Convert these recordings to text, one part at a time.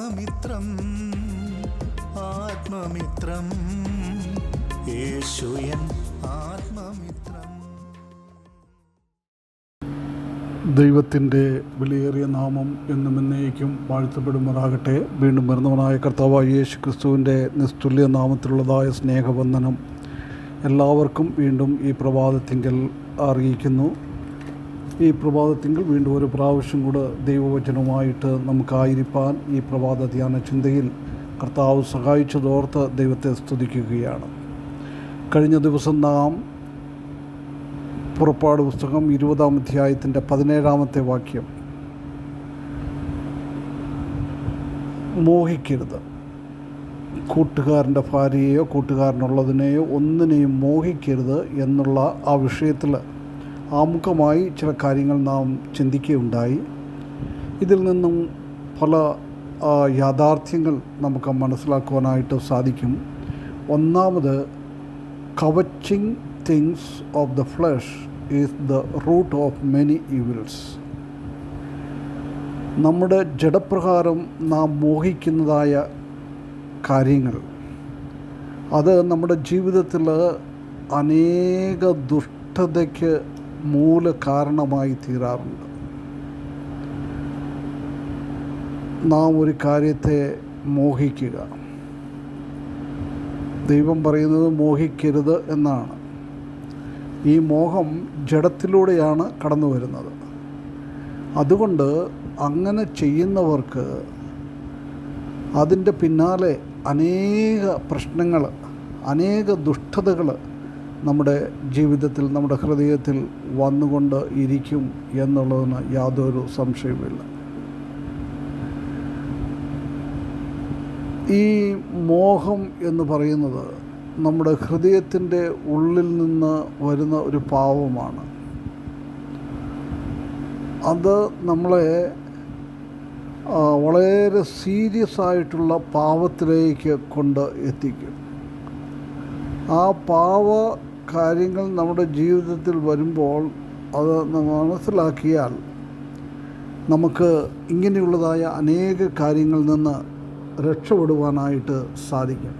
ആത്മമിത്രം ആത്മമിത്രം. യേശുയൻ ആത്മമിത്രം. ദൈവത്തിന്റെ വിലയേറിയ നാമം എന്നും എന്നേക്കും വാഴ്ത്തപ്പെടുമാറാകട്ടെ. വീണ്ടും വരുന്നവനായ കർത്താവായ യേശു ക്രിസ്തുവിന്റെ നിസ്തുല്യ നാമത്തിലുള്ളതായ സ്നേഹവന്ദനം എല്ലാവർക്കും വീണ്ടും ഈ പ്രഭാതത്തിങ്കൽ അറിയിക്കുന്നു. ഈ പ്രഭാതത്തിങ്കിൽ വീണ്ടും ഒരു പ്രാവശ്യം കൂടെ ദൈവവചനവുമായിട്ട് നമുക്കായിരിക്കാൻ ഈ പ്രഭാത ധ്യാന ചിന്തയിൽ കർത്താവ് സഹായിച്ചതോർത്ത് ദൈവത്തെ സ്തുതിക്കുകയാണ്. കഴിഞ്ഞ ദിവസം നാം പുറപ്പാട് പുസ്തകം ഇരുപതാം അധ്യായത്തിന്റെ പതിനേഴാമത്തെ വാക്യം. മോഹിക്കരുത്. കൂട്ടുകാരന്റെ ഭാര്യയെയോ കൂട്ടുകാരനുള്ളതിനെയോ ഒന്നിനെയും മോഹിക്കരുത് എന്നുള്ള ആ വിഷയത്തിൽ ആമുഖമായി ചില കാര്യങ്ങൾ നാം ചിന്തിക്കുകയുണ്ടായി. ഇതിൽ നിന്നും പല യാഥാർത്ഥ്യങ്ങൾ നമുക്ക് മനസ്സിലാക്കുവാനായിട്ട് സാധിക്കും. ഒന്നാമത് coveting things of the flesh is the root of many evils നമ്മുടെ ജഡപ്രകാരം നാം മോഹിക്കുന്നതായ കാര്യങ്ങൾ. അത് നമ്മുടെ ജീവിതത്തിൽ അനേക ദുഷ്ടതയ്ക്ക് മൂല കാരണമായി തീരാറുണ്ട്. നാം ഒരു കാര്യത്തെ മോഹിക്കുക. ദൈവം പറയുന്നത് മോഹിക്കരുത് എന്നാണ്. ഈ മോഹം ജഡത്തിലൂടെയാണ് കടന്നു വരുന്നത്. അതുകൊണ്ട് അങ്ങനെ ചെയ്യുന്നവർക്ക് അതിന്റെ പിന്നാലെ അനേക പ്രശ്നങ്ങൾ അനേക ദുഷ്ടതകൾ നമ്മുടെ ജീവിതത്തിൽ നമ്മുടെ ഹൃദയത്തിൽ വന്നുകൊണ്ട് ഇരിക്കും എന്നുള്ളതിന് യാതൊരു സംശയവുമില്ല. ഈ മോഹം എന്ന് പറയുന്നത് നമ്മുടെ ഹൃദയത്തിന്റെ ഉള്ളിൽ നിന്ന് വരുന്ന ഒരു പാവമാണ്. അത് നമ്മളെ വളരെ സീരിയസ് ആയിട്ടുള്ള പാവത്തിലേക്ക് കൊണ്ട് എത്തിക്കും. ആ പാവ കാര്യങ്ങൾ നമ്മുടെ ജീവിതത്തിൽ വരുമ്പോൾ അത് മനസ്സിലാക്കിയാൽ നമുക്ക് ഇങ്ങനെയുള്ളതായ അനേക കാര്യങ്ങളിൽ നിന്ന് രക്ഷപ്പെടുവാനായിട്ട് സാധിക്കും.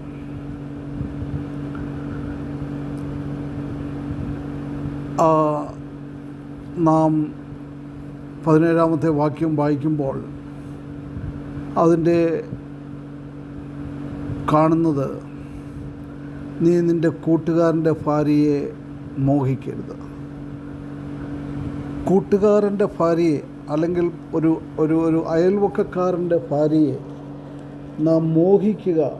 നാം പതിനേഴാമത്തെ വാക്യം വായിക്കുമ്പോൾ അതിന്റെ കാണുന്നത് നീ നിന്റെ കൂട്ടുകാരന്റെ ഭാര്യയെ മോഹിക്കരുത്. കൂട്ടുകാരന്റെ ഭാര്യയെ അല്ലെങ്കിൽ ഒരു ഒരു ഒരു അയൽവക്കക്കാരന്റെ ഭാര്യയെ നാം മോഹിക്കുക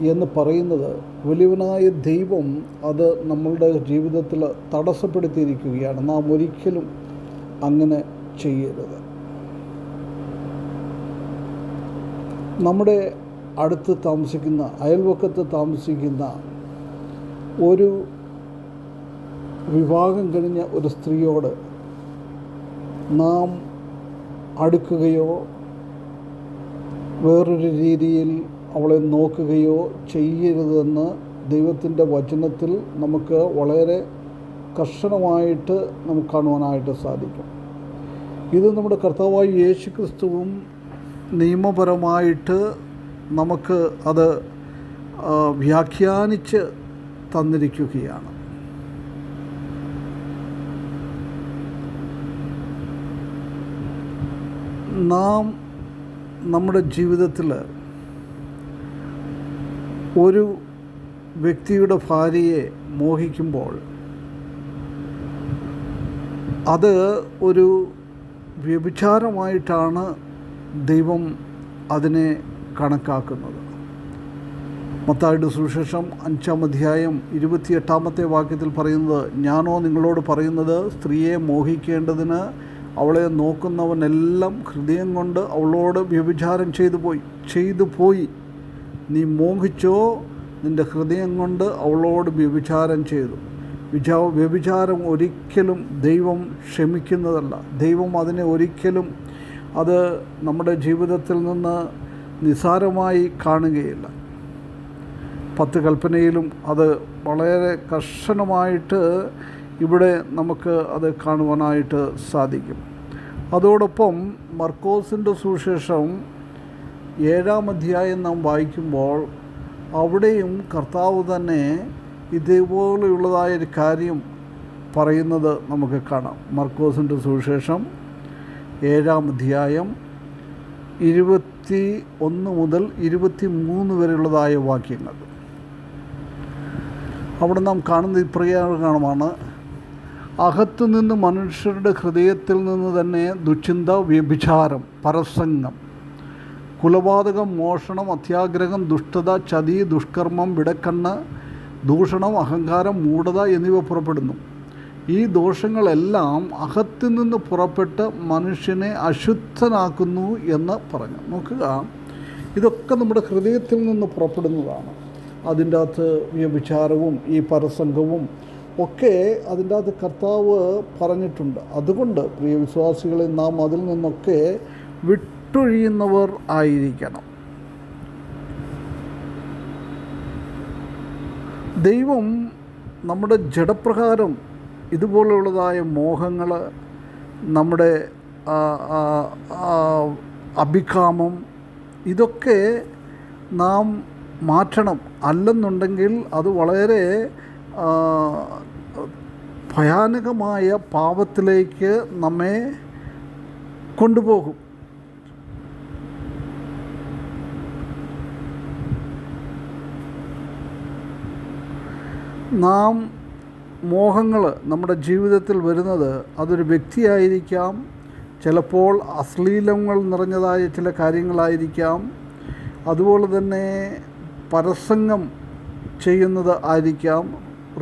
എന്ന് പറയുന്നത് വലിയവനായ ദൈവം അത് നമ്മളുടെ ജീവിതത്തിൽ തടസ്സപ്പെടുത്തിയിരിക്കുകയാണ്. നാം ഒരിക്കലും അങ്ങനെ ചെയ്യരുത്. നമ്മുടെ അടുത്ത് താമസിക്കുന്ന അയൽവക്കത്ത് താമസിക്കുന്ന ഒരു വിവാഹം കഴിഞ്ഞ ഒരു സ്ത്രീയോട് നാം അടുക്കുകയോ വേറൊരു രീതിയിൽ അവളെ നോക്കുകയോ ചെയ്യരുതെന്ന് ദൈവത്തിന്റെ വചനത്തിൽ നമുക്ക് വളരെ കർശനമായിട്ട് നമുക്ക് കാണുവാനായിട്ട് സാധിക്കും. ഇത് നമ്മുടെ കർത്താവായ യേശു ക്രിസ്തുവും നിയമപരമായിട്ട് നമുക്ക് അത് വ്യാഖ്യാനിച്ച് തന്നിരിക്കുകയാണ്. നാം നമ്മുടെ ജീവിതത്തിൽ ഒരു വ്യക്തിയുടെ ഭാര്യയെ മോഹിക്കുമ്പോൾ അത് ഒരു വ്യഭിചാരമായിട്ടാണ് ദൈവം അതിനെ കണക്കാക്കുന്നത്. മത്തായുടെ സുവിശേഷം അഞ്ചാം അധ്യായം ഇരുപത്തിയെട്ടാമത്തെ വാക്യത്തിൽ പറയുന്നത് ഞാനോ നിങ്ങളോട് പറയുന്നത് സ്ത്രീയെ മോഹിക്കേണ്ടതിന് അവളെ നോക്കുന്നവനെല്ലാം ഹൃദയം കൊണ്ട് അവളോട് വ്യഭിചാരം ചെയ്തു പോയി ചെയ്തു പോയി. നീ മോഹിച്ചോ? നിന്റെ ഹൃദയം കൊണ്ട് അവളോട് വ്യഭിചാരം ചെയ്തു. വിചാ വ്യഭിചാരം ഒരിക്കലും ദൈവം ക്ഷമിക്കുന്നതല്ല. ദൈവം അതിനെ ഒരിക്കലും അത് നമ്മുടെ ജീവിതത്തിൽ നിന്ന് നിസാരമായി കാണുകയില്ല. പത്ത് കൽപ്പനയിലും അത് വളരെ കർശനമായിട്ട് ഇവിടെ നമുക്ക് അത് കാണുവാനായിട്ട് സാധിക്കും. അതോടൊപ്പം മർക്കോസിന്റെ സുവിശേഷം ഏഴാം അധ്യായം നാം വായിക്കുമ്പോൾ അവിടെയും കർത്താവ് തന്നെ ഇതേപോലെയുള്ളതായ ഒരു കാര്യം പറയുന്നത് നമുക്ക് കാണാം. മർക്കോസിന്റെ സുവിശേഷം ഏഴാം അധ്യായം ഇരുപത്തി ഒന്ന് മുതൽ ഇരുപത്തി മൂന്ന് വരെയുള്ളതായ വാക്യങ്ങൾ. അവിടെ നാം കാണുന്ന ഇപ്രകാരമാണ് അകത്തു നിന്ന് മനുഷ്യരുടെ ഹൃദയത്തിൽ നിന്ന് തന്നെ ദുശ്ചിന്ത വ്യഭിചാരം പരസംഗം കുലപാതകം മോഷണം അത്യാഗ്രഹം ദുഷ്ടത ചതി ദുഷ്കർമ്മം വിടക്കണ്ണ് ദൂഷണം അഹങ്കാരം മൂഢത എന്നിവ പുറപ്പെടുന്നു. ഈ ദോഷങ്ങളെല്ലാം അകത്തു നിന്ന് പുറപ്പെട്ട് മനുഷ്യനെ അശുദ്ധനാക്കുന്നു എന്ന് പറഞ്ഞു. നോക്കുക ഇതൊക്കെ നമ്മുടെ ഹൃദയത്തിൽ നിന്ന് പുറപ്പെടുന്നതാണ്. അതിന്റെ അകത്ത് വ്യഭിചാരവും ഈ പരസംഗവും ഒക്കെ അതിന്റെ അകത്ത് കർത്താവ് പറഞ്ഞിട്ടുണ്ട്. അതുകൊണ്ട് പ്രിയ വിശ്വാസികളെ നാം അതിൽ നിന്നൊക്കെ വിട്ടൊഴിയുന്നവർ ആയിരിക്കണം. ദൈവം നമ്മുടെ ജഡപ്രകാരം ഇതുപോലെയുള്ളതായ മോഹങ്ങൾ നമ്മുടെ അഭികാമം ഇതൊക്കെ നാം മാറ്റണം അല്ലെന്നുണ്ടെങ്കിൽ അത് വളരെ ഭയാനകമായ പാപത്തിലേക്ക് നമ്മെ കൊണ്ടുപോകും. നാം മോഹങ്ങൾ നമ്മുടെ ജീവിതത്തിൽ വരുന്നത് അതൊരു വ്യക്തിയായിരിക്കാം ചിലപ്പോൾ അശ്ലീലങ്ങൾ നിറഞ്ഞതായ ചില കാര്യങ്ങളായിരിക്കാം അതുപോലെ തന്നെ പരസംഗം ചെയ്യുന്നത് ആയിരിക്കാം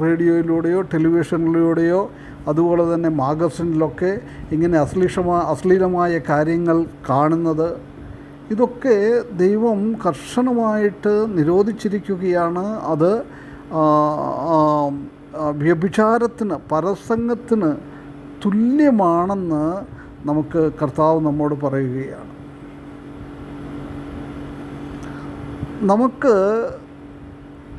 റേഡിയോയിലൂടെയോ ടെലിവിഷനിലൂടെയോ അതുപോലെ തന്നെ മാഗസിനിലൊക്കെ ഇങ്ങനെ അശ്ലീഷമാ അശ്ലീലമായ കാര്യങ്ങൾ കാണുന്നത്. ഇതൊക്കെ ദൈവം കർശനമായിട്ട് നിരോധിച്ചിരിക്കുകയാണ്. അത് വ്യഭിചാരത്തിന് പരസംഗത്തിന് തുല്യമാണെന്ന് നമുക്ക് കർത്താവ് നമ്മോട് പറയുകയാണ്. നമുക്ക്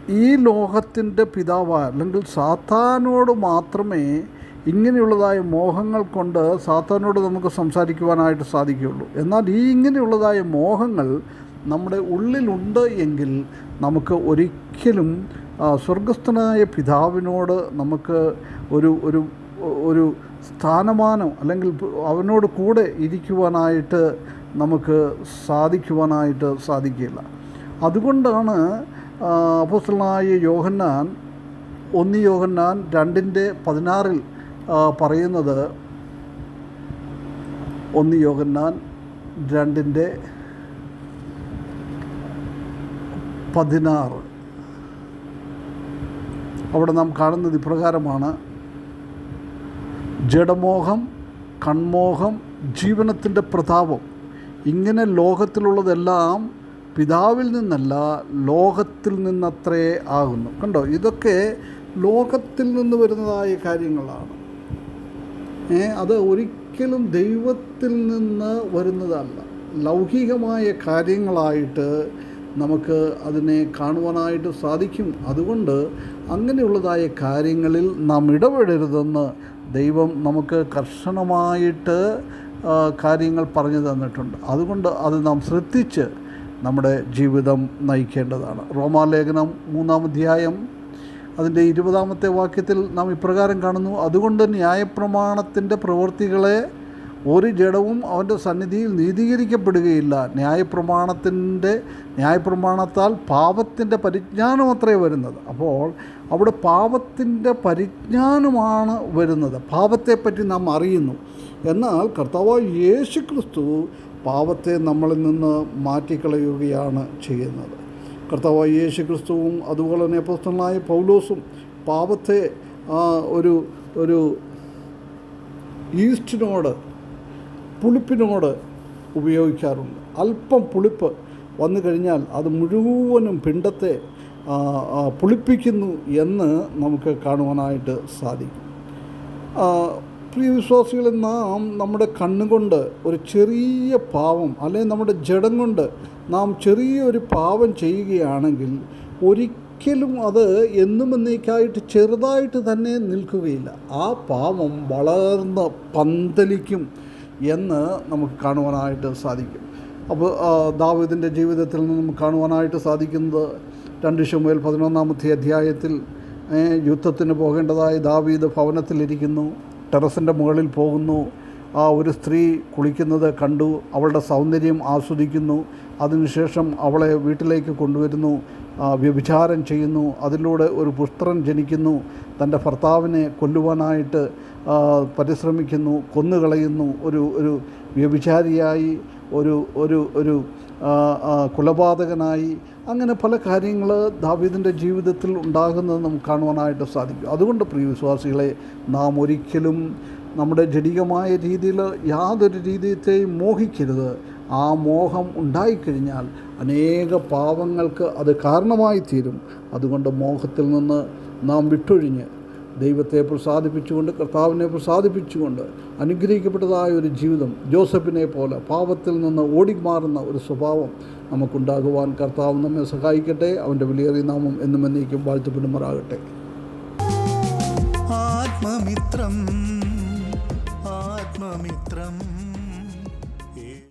ഈ ലോകത്തിന്റെ പിതാവായ അല്ലെങ്കിൽ സാത്താനോട് മാത്രമേ ഇങ്ങനെയുള്ളതായ മോഹങ്ങൾ കൊണ്ട് സാത്താനോട് നമുക്ക് സംസാരിക്കുവാനായിട്ട് സാധിക്കുകയുള്ളൂ. എന്നാൽ ഈ ഇങ്ങനെയുള്ളതായ മോഹങ്ങൾ നമ്മുടെ ഉള്ളിലുണ്ട് എങ്കിൽ നമുക്ക് ഒരിക്കലും സ്വർഗസ്ഥനായ പിതാവിനോട് നമുക്ക് ഒരു ഒരു ഒരു സ്ഥാനമാനം അല്ലെങ്കിൽ അവനോട് കൂടെ ഇരിക്കുവാനായിട്ട് നമുക്ക് സാധിക്കുവാനായിട്ട് സാധിക്കില്ല അതുകൊണ്ടാണ് ആ, അപ്പോസ്തലനായ യോഹന്നാൻ ഒന്ന് യോഹന്നാൻ രണ്ടിന്റെ പതിനാറിൽ പറയുന്നത് ഒന്ന് യോഹന്നാൻ രണ്ടിന്റെ പതിനാറ്. അവിടെ നാം കാണുന്നത് ഇപ്രകാരമാണ്. ജഡമോഹം കൺമോഹം ജീവനത്തിന്റെ പ്രതാപം. ഇങ്ങനെ ലോകത്തിലുള്ളതെല്ലാം പിതാവിൽ നിന്നല്ല ലോകത്തിൽ നിന്നത്രേ ആകുന്നു. കണ്ടോ? ഇതൊക്കെ ലോകത്തിൽ നിന്ന് വരുന്നതായ കാര്യങ്ങളാണ്. ഏ അത് ഒരിക്കലും ദൈവത്തിൽ നിന്ന് വരുന്നതല്ല. ലൗകികമായ കാര്യങ്ങളായിട്ട് നമുക്ക് അതിനെ കാണുവാനായിട്ട് സാധിക്കും. അതുകൊണ്ട് അങ്ങനെയുള്ളതായ കാര്യങ്ങളിൽ നാം ഇടപെടരുതെന്ന് ദൈവം നമുക്ക് കർശനമായിട്ട് കാര്യങ്ങൾ പറഞ്ഞു തന്നിട്ടുണ്ട്. അതുകൊണ്ട് അത് നാം ശ്രദ്ധിച്ച് നമ്മുടെ ജീവിതം നയിക്കേണ്ടതാണ്. റോമാലേഖനം മൂന്നാം അധ്യായം അതിന്റെ ഇരുപതാമത്തെ വാക്യത്തിൽ നാം ഇപ്രകാരം കാണുന്നു. അതുകൊണ്ട് ന്യായപ്രമാണത്തിന്റെ പ്രവൃത്തികളെ ഒരു ജഡവും അവന്റെ സന്നിധിയിൽ നീതീകരിക്കപ്പെടുകയില്ല. ന്യായപ്രമാണത്തിന്റെ ന്യായപ്രമാണത്താൽ പാപത്തിന്റെ പരിജ്ഞാനം അത്രേ വരുന്നത്. അപ്പോൾ അവിടെ പാപത്തിന്റെ പരിജ്ഞാനമാണ് വരുന്നത്. പാപത്തെപ്പറ്റി നാം അറിയുന്നു. എന്നാൽ കർത്താവായ യേശു ക്രിസ്തു പാപത്തെ നമ്മളിൽ നിന്ന് മാറ്റിക്കളയുകയാണ് ചെയ്യുന്നത്. കർത്താവായ യേശു ക്രിസ്തുവും അതുപോലെ തന്നെ അപ്പോസ്തലനായ പൗലോസും പാപത്തെ ഒരു ഒരു ഈസ്റ്റിനോട് പുളിപ്പിനോട് ഉപയോഗിക്കാറുണ്ട്. അല്പം പുളിപ്പ് വന്നു കഴിഞ്ഞാൽ അത് മുഴുവനും പിണ്ടത്തെ പുളിപ്പിക്കുന്നു എന്ന് നമുക്ക് കാണുവാനായിട്ട് സാധിക്കും. പ്രിയ വിശ്വാസികളെ നാം നമ്മുടെ കണ്ണുകൊണ്ട് ഒരു ചെറിയ പാവം അല്ലെങ്കിൽ നമ്മുടെ ജഡം കൊണ്ട് നാം ചെറിയൊരു പാവം ചെയ്യുകയാണെങ്കിൽ ഒരിക്കലും അത് എന്നും എന്നേക്കായിട്ട് ചെറുതായിട്ട് തന്നെ നിൽക്കുകയില്ല. ആ പാവം വളർന്ന് പന്തലിക്കും. എന്ന് നമുക്ക് കാണുവാനായിട്ട് സാധിക്കും. അപ്പോൾ ദാവീദിന്റെ ജീവിതത്തിൽ നിന്ന് നമുക്ക് കാണുവാനായിട്ട് സാധിക്കുന്നത് രണ്ട് ഷമുവേൽ പതിനൊന്നാമത്തെ അധ്യായത്തിൽ യുദ്ധത്തിന് പോകേണ്ടതായ ദാവീദ് ഭവനത്തിലിരിക്കുന്നു ടെറസിന്റെ മുകളിൽ പോകുന്നു ആ ഒരു സ്ത്രീ കുളിക്കുന്നത് കണ്ടു അവളുടെ സൗന്ദര്യം ആസ്വദിക്കുന്നു അതിനുശേഷം അവളെ വീട്ടിലേക്ക് കൊണ്ടുവരുന്നു വ്യഭിചാരം ചെയ്യുന്നു അതിലൂടെ ഒരു പുഷ്ത്രൻ ജനിക്കുന്നു തന്റെ ഭർത്താവിനെ കൊല്ലുവാനായിട്ട് പരിശ്രമിക്കുന്നു കൊന്നുകളയുന്നു ഒരു ഒരു വ്യഭിചാരിയായി ഒരു ഒരു ഒരു കൊലപാതകനായി. അങ്ങനെ പല കാര്യങ്ങൾ ദാവീദിന്റെ ജീവിതത്തിൽ ഉണ്ടാകുന്നത് നമുക്ക് കാണുവാനായിട്ട് സാധിക്കും. അതുകൊണ്ട് പ്രിയ വിശ്വാസികളെ നാം ഒരിക്കലും നമ്മുടെ ജടികമായ രീതിയിൽ യാതൊരു രീതിയെയും മോഹിക്കരുത്. ആ മോഹം ഉണ്ടായിക്കഴിഞ്ഞാൽ അനേക പാവങ്ങൾക്ക് അത് കാരണമായി തീരും അതുകൊണ്ട് മോഹത്തിൽ നിന്ന് നാം വിട്ടൊഴിഞ്ഞ് ദൈവത്തെ പ്രസാദിപ്പിച്ചുകൊണ്ട് കർത്താവിനെ പ്രസാദിപ്പിച്ചുകൊണ്ട് അനുഗ്രഹിക്കപ്പെട്ടതായ ഒരു ജീവിതം ജോസഫിനെ പോലെ പാപത്തിൽ നിന്ന് ഓടിമാറുന്ന ഒരു സ്വഭാവം നമുക്കുണ്ടാകുവാൻ കർത്താവ് നമ്മെ സഹായിക്കട്ടെ. അവന്റെ വിലയേറിയ നാമം എന്നും എന്നേക്കും വാഴ്ത്തപ്പെടുമാറാകട്ടെ. ആത്മമിത്രം ആത്മമിത്രം.